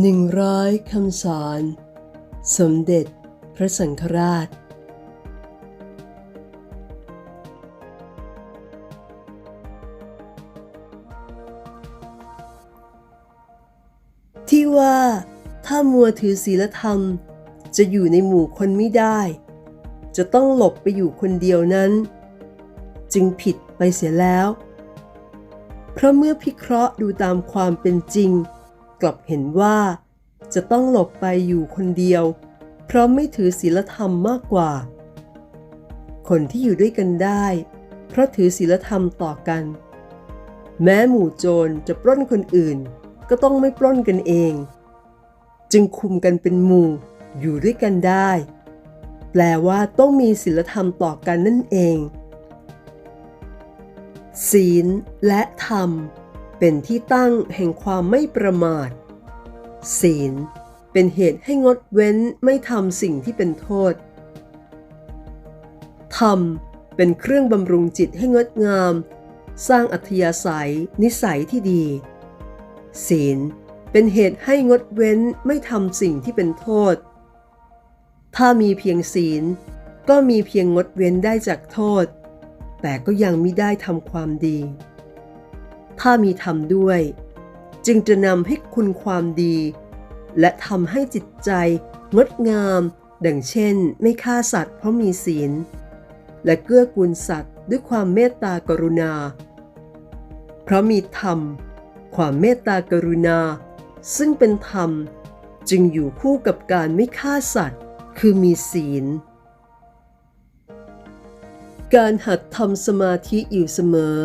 หนึ่งร้อยคำสอน สมเด็จพระสังฆราช ที่ว่าถ้ามัวถือศีลธรรม จะอยู่ในหมู่คนไม่ได้ จะต้องหลบไปอยู่คนเดียวนั้น จึงผิดไปเสียแล้ว เพราะเมื่อพิเคราะห์ดูตามความเป็นจริง กลับเห็นว่าจะต้องหลบไปอยู่คนเดียว เพราะไม่ถือศีลธรรมมากกว่า คนที่อยู่ด้วยกันได้ เพราะถือศีลธรรมต่อกัน แม้หมู่โจรจะปล้นคนอื่น ก็ต้องไม่ปล้นกันเอง จึงคุมกันเป็นหมู่อยู่ด้วยกันได้ แปลว่าต้องมีศีลธรรมต่อกันนั่นเอง ศีลและธรรมเป็นที่ตั้งแห่งความไม่ประมาท ศีล เป็นเหตุให้งดเว้นไม่ทำสิ่งที่เป็นโทษ ธรรม เป็นเครื่องบำรุงจิตให้งดงาม สร้างอัธยาศัย นิสัยที่ดี ศีล เป็นเหตุให้งดเว้นไม่ทำสิ่งที่เป็นโทษ ถ้ามีเพียงศีล ก็มีเพียงงดเว้นได้จากโทษ แต่ก็ยังไม่ได้ทำความดี ถ้ามีทำด้วยจึงจะนำให้คุณความดี และทำให้จิตใจงดงาม ดังเช่น ไม่ฆ่าสัตว์เพราะมีศีล และเกื้อกูลสัตว์ด้วยความเมตตากรุณา เพราะมีธรรม ความเมตตากรุณา ซึ่งเป็นธรรมจึงอยู่คู่กับการไม่ฆ่าสัตว์ คือมีศีล การหัดทำสมาธิอยู่เสมอ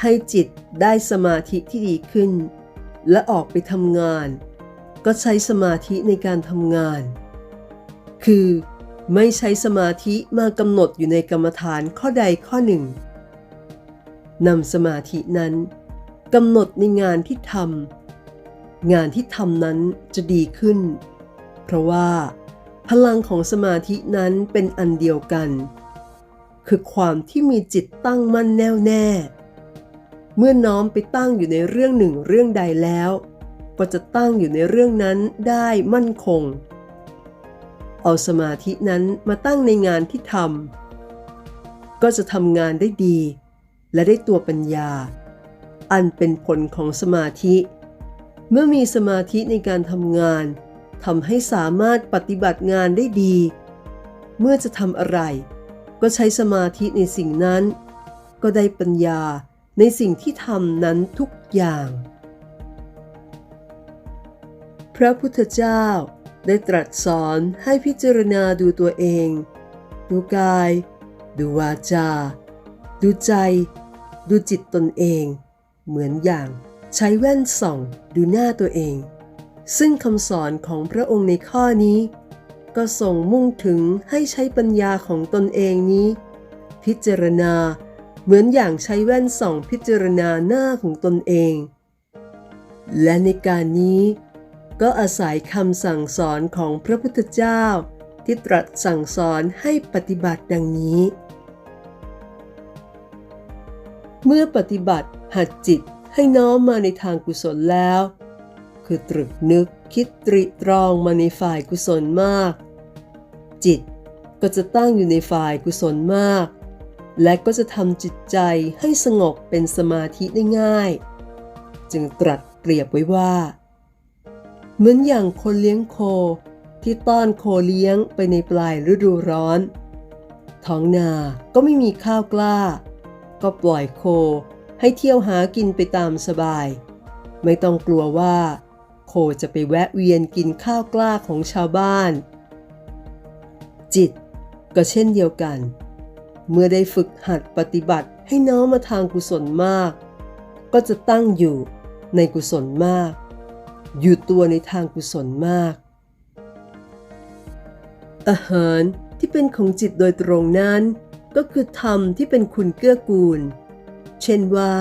ให้จิตได้สมาธิที่ดีขึ้น และออกไปทำงาน ก็ใช้สมาธิในการทำงาน คือไม่ใช้สมาธิมากำหนดอยู่ในกรรมฐานข้อใดข้อหนึ่งนำสมาธินั้นกำหนดในงานที่ทำงานที่ทำนั้นจะดีขึ้น เพราะว่า พลังของสมาธินั้นเป็นอันเดียวกัน คือความที่มีจิตตั้งมั่นแน่วแน่ เมื่อน้อมไปตั้งอยู่ในเรื่องหนึ่งเรื่องใดแล้ว ก็จะตั้งอยู่ในเรื่องนั้นได้มั่นคง เอาสมาธินั้นมาตั้งในงานที่ทำก็จะทำงานได้ดี และได้ตัวปัญญา อันเป็นผลของสมาธิ เมื่อมีสมาธิในการทำงานทำให้สามารถปฏิบัติงานได้ดี เมื่อจะทำอะไร ก็ใช้สมาธิในสิ่งนั้น ก็ได้ปัญญาในสิ่งที่ทำนั้นทุกอย่าง พระพุทธเจ้าได้ตรัสสอนให้พิจารณาดูตัวเอง ดูกาย ดูวาจา ดูใจ ดูจิตตนเอง เหมือนอย่างใช้แว่นส่องดูหน้าตัวเอง ซึ่งคำสอนของพระองค์ในข้อนี้ ก็ส่งมุ่งถึงให้ใช้ปัญญาของตนเองนี้ พิจารณาเหมือนอย่างใช้แว่นส่องพิจารณาหน้าของตนเอง และในการนี้ ก็อาศัยคำสั่งสอนของพระพุทธเจ้า ที่ตรัสสั่งสอนให้ปฏิบัติดังนี้ เมื่อปฏิบัติหัดจิตให้น้อมมาในทางกุศลแล้ว คือตรึกนึกคิดตริตรองมาในฝ่ายกุศลมาก จิตก็จะตั้งอยู่ในฝ่ายกุศลมาก และก็จะทำจิตใจให้สงบเป็นสมาธิได้ง่าย จึงตรัสเปรียบไว้ว่า เหมือนอย่างคนเลี้ยงโค ที่ต้อนโคเลี้ยงไปในปลายฤดูร้อน ท้องนาก็ไม่มีข้าวกล้า ก็ปล่อยโคให้เที่ยวหากินไปตามสบาย ไม่ต้องกลัวว่า โคจะไปแวะเวียนกินข้าวกล้าของชาวบ้าน จิตก็เช่นเดียวกัน เมื่อได้ฝึกหัดปฏิบัติให้น้อมมาทางกุศลมาก ก็จะตั้งอยู่ในกุศลมาก อยู่ตัวในทางกุศลมาก อาหารที่เป็นของจิตโดยตรงนั้น ก็คือธรรมที่เป็นคุณเกื้อกูล เช่นว่า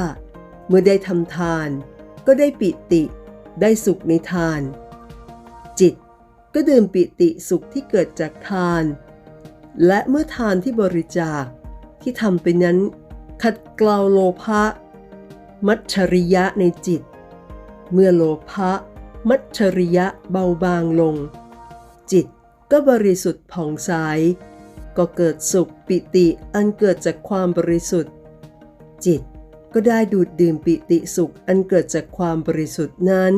เมื่อได้ทำทาน ก็ได้ปิติ ได้สุขในทาน จิตก็ดื่มปิติสุขที่เกิดจากทาน และเมื่อทานที่บริจาคที่ทำไปนั้น ขัดเกลาโลภะ มัจฉริยะในจิต เมื่อโลภะ มัจฉริยะเบาบางลง จิตก็บริสุทธิ์ผ่องใสก็เกิดสุขปิติอันเกิดจากความบริสุทธิ์ จิตก็ได้ดูดดื่มปิติสุขอันเกิดจากความบริสุทธิ์นั้น